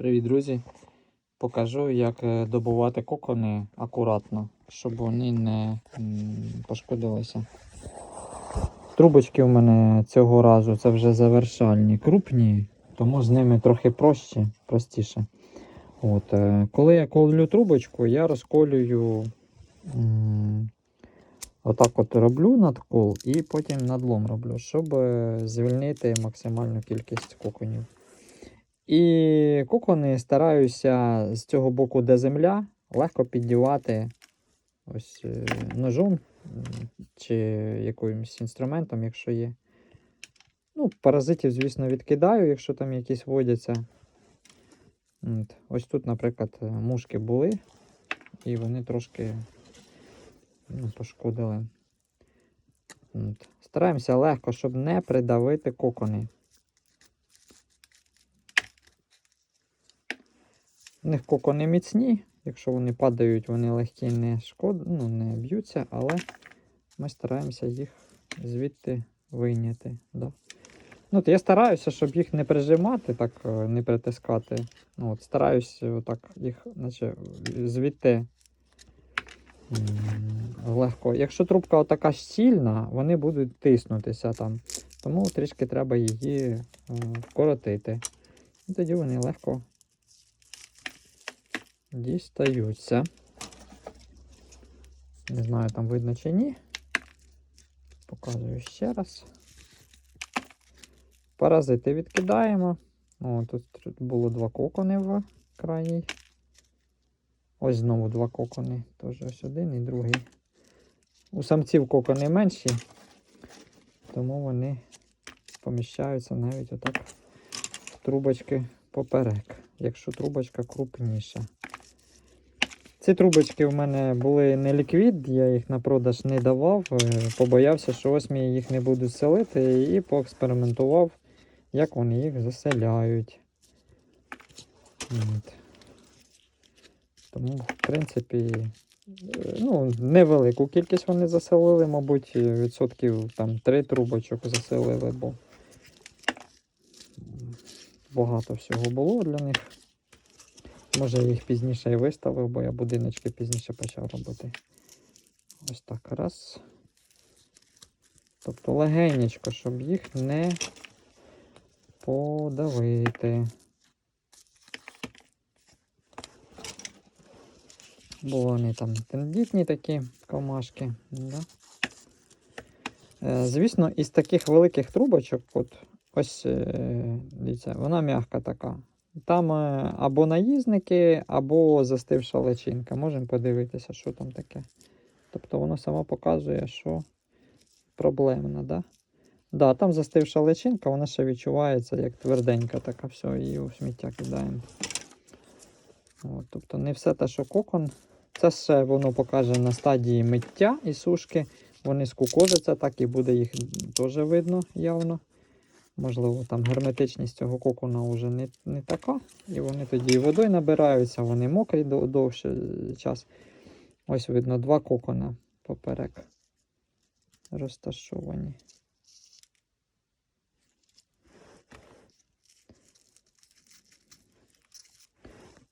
Привіт, друзі! Покажу, як е, добувати кокони акуратно, щоб вони не пошкодилися. Трубочки у мене цього разу це вже завершальні, крупні, тому з ними трохи проще, простіше. От, е, коли я колю трубочку, я розколюю отак от роблю надкол і потім надлом роблю, щоб е, звільнити максимальну кількість коконів. І кокони стараюся з цього боку, де земля, легко піддівати ось е, ножом чи якимось інструментом, якщо є. Ну, паразитів, звісно, відкидаю, якщо там якісь водяться. От. Ось тут, наприклад, е, мушки були, і вони трошки ну, пошкодили. От. Стараємося легко, щоб не придавити кокони. У них кокони міцні, якщо вони падають, вони легкі не шкод... ну, не б'ються, але ми стараємося їх звідти вийняти. Да. Ну, я стараюся, щоб їх не прижимати, так е, не притискати. Ну, от, Стараюся отак їх наче, звідти легко. Якщо трубка отака щільна, вони будуть тиснутися там. Тому трішки треба її е, вкоротити. І тоді вони легко дістаються. Не знаю, там видно чи ні. Показую ще раз. Паразити відкидаємо. О, тут було два кокони в крайній. Ось знову два кокони. Тож ось один і другий. У самців кокони менші, тому вони поміщаються навіть отак в трубочки поперек, якщо трубочка крупніша. Ці трубочки в мене були не ліквід, я їх на продаж не давав. е, Побоявся, що осмії їх не будуть селити, і поекспериментував, як вони їх заселяють. От. Тому, в принципі, е, ну, невелику кількість вони заселили, мабуть, відсотків там 3 трубочок заселили, бо багато всього було для них. Може я їх пізніше і виставив, бо я будиночки пізніше почав робити. Ось так раз. Тобто легенечко, щоб їх не подавити. Бо вони там тендітні такі комашки. Да? Е, звісно, із таких великих трубочок, от ось е, дивіться, вона м'яка така. Там е, або наїзники, або застивша личинка. Можемо подивитися, що там таке. Тобто воно само показує, що проблемна, да? Да, там застивша личинка, вона ще відчувається як тверденька, така все, її у сміття кидаємо. От, тобто не все те, що кокон. Це ще воно покаже на стадії миття і сушки. Вони скукожаться, так і буде їх теж видно явно. Можливо, там герметичність цього кокона вже не, не така. І вони тоді і водою набираються, вони мокрі до, довше час. Ось видно два кокона поперек розташовані.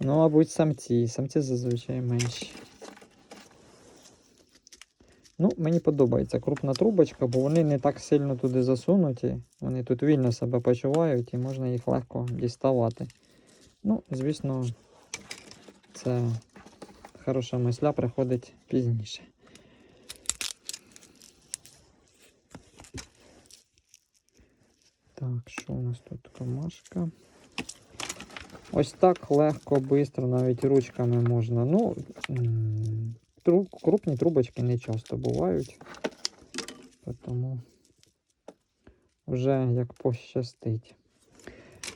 Ну, мабуть, самці. Самці зазвичай менші. Ну, мені подобається крупна трубочка, бо вони не так сильно туди засунуті. Вони тут вільно себе почувають і можна їх легко діставати. Ну, звісно, це хороша мисля приходить пізніше. Так, що у нас тут комашка? Ось так легко, швидко, навіть ручками можна. Ну, тру- крупні трубочки не часто бувають. Тому вже як пощастить.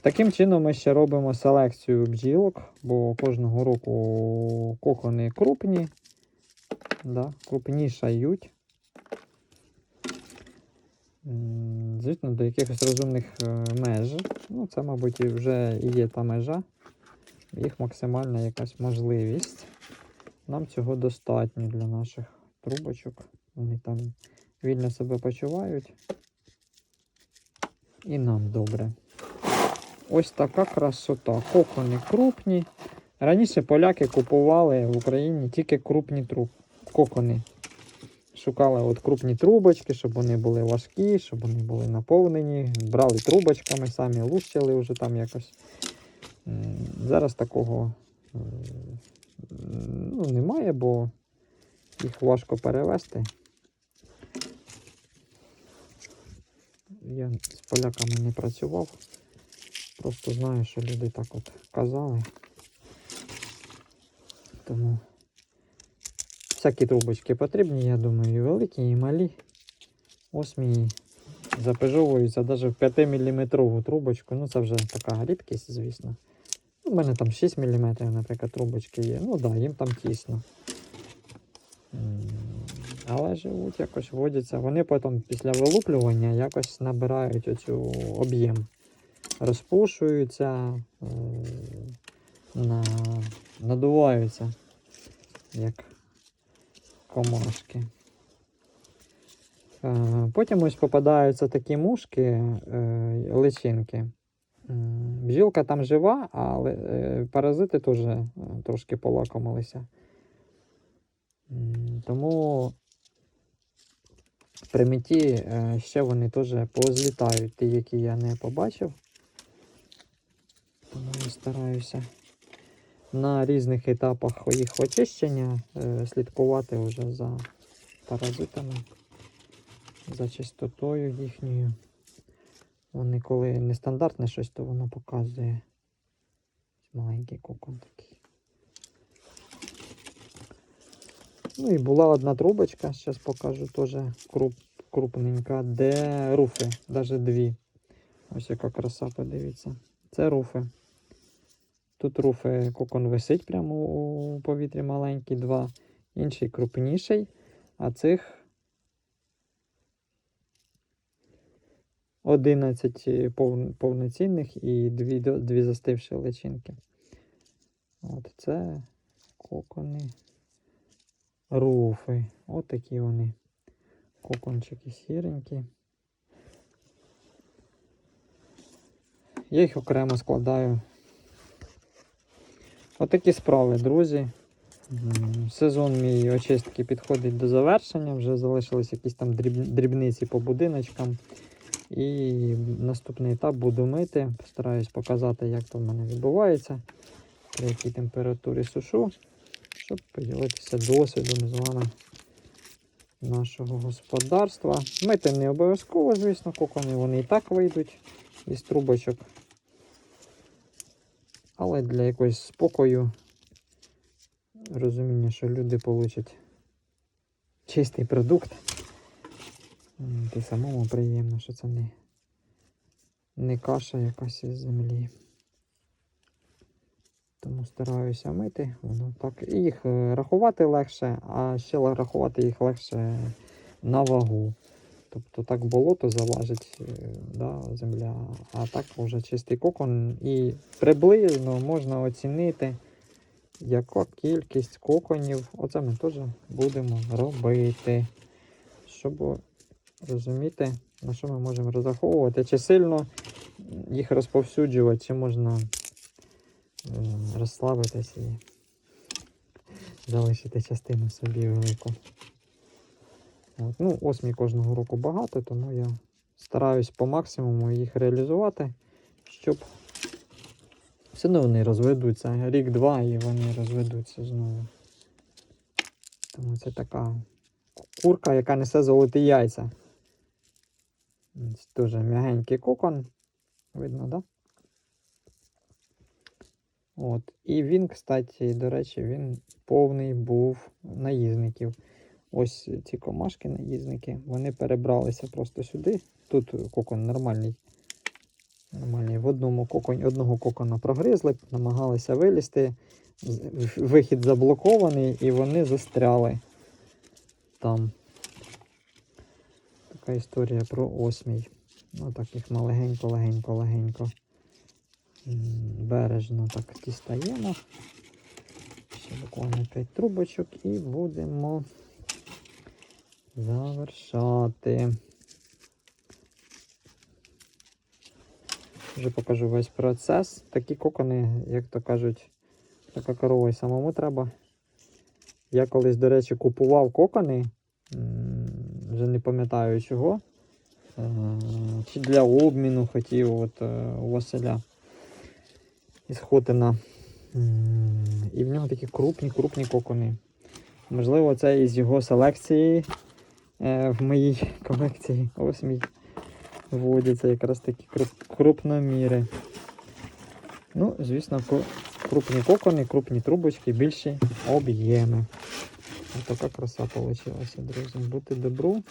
Таким чином ми ще робимо селекцію бджілок, бо кожного року кокони крупні, да, крупнішають. Звісно, до якихось розумних е, меж. Ну, це, мабуть, вже і є та межа. Їх максимальна якась можливість. Нам цього достатньо для наших трубочок. Вони там вільно себе почувають. І нам добре. Ось така красота. Кокони крупні. Раніше поляки купували в Україні тільки крупні труб... кокони. Шукали от крупні трубочки, щоб вони були важкі, щоб вони були наповнені. Брали трубочками, самі лущили вже там якось. Зараз такого ну, немає, бо їх важко перевезти. Я з поляками не працював. Просто знаю, що люди так от казали. Тому всякі трубочки потрібні, я думаю, і великі, і малі. Осьмі запежовуються навіть в 5-мм трубочку. Ну, це вже така рідкість, звісно. Мене там 6 мм, наприклад, трубочки є. Ну так, да, їм там тісно. Але живуть якось водяться. Вони потім після вилуплювання якось набирають оцю об'єм. Розпушуються, е, на, надуваються, як комашки. Е, Потім ось попадаються такі мушки, е, личинки. М, Бджілка там жива, але е, паразити теж е, трошки полакомилися. Тому при меті е, ще вони теж позлітають, ті, які я не побачив. Тому я стараюся на різних етапах їх очищення слідкувати вже за паразитами, за чистотою їхньою. Вони коли нестандартне щось, то воно показує маленький кокон такий. Ну і була одна трубочка, зараз покажу теж круп, крупненька, де руфи, навіть дві. Ось яка краса, подивіться. Це руфи. Тут руфи кокон висить прямо у повітрі маленький, два. Інший крупніший, а цих 11 пов- повноцінних і дві, до- дві застивші личинки. От це кокони. Руфи. От такі вони. Кокончики сіренькі. Я їх окремо складаю. Отакі справи, друзі. Сезон мій очистки підходить до завершення. Вже залишились якісь там дріб- дрібниці по будиночкам. І наступний етап буду мити. Постараюсь показати, як то в мене відбувається, при якій температурі сушу, щоб поділитися досвідом з вами нашого господарства. Мити не обов'язково, звісно, кокони вони і так вийдуть із трубочок. Але для якогось спокою, розуміння, що люди получать чистий продукт. І самому приємно, що це не, не каша якась із землі. Тому стараюся мити, воно так. Їх е, рахувати легше, а ще рахувати їх легше на вагу. Тобто так болото залажить е, да, земля, а так вже чистий кокон. І приблизно можна оцінити, яка кількість коконів. Оце ми теж будемо робити. Щоб розуміти, на що ми можемо розраховувати, чи сильно їх розповсюджувати, чи можна е, розслабитись і залишити частину собі велику. От. Ну, осмій кожного року багато, тому я стараюсь по максимуму їх реалізувати, щоб все одно вони розведуться. Рік-два і вони розведуться знову. Тому це така курка, яка несе золоті яйця. Ось Дуже м'ягенький кокон. Видно? Да? От. І він, кстати, до речі, він повний був наїзників. Ось ці комашки наїзники, вони перебралися просто сюди. Тут кокон нормальний. Нормальний. В одному коконі, одного кокона прогризли, намагалися вилізти. Вихід заблокований і вони застряли там. Така історія про осмій. Ну так їх ми легенько, легенько. Бережно так дістаємо. Ще буквально 5 трубочок і будемо завершати. Вже покажу весь процес. Такі кокони, як то кажуть, така корова й самому треба. Я колись, до речі, купував кокони, вже не пам'ятаю чого. Е, Чи для обміну хотів от, е, у Василя із Хотина. І в нього такі крупні, крупні кокони. Можливо, це із його селекції е, в моїй колекції. Ось мій водяться якраз такі крупноміри. Ну, звісно, крупні кокони, крупні трубочки, більші об'єми. Така краса вийшла, друзі. Бути добру,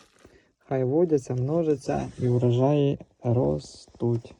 хай водяться, множаться і урожаї ростуть.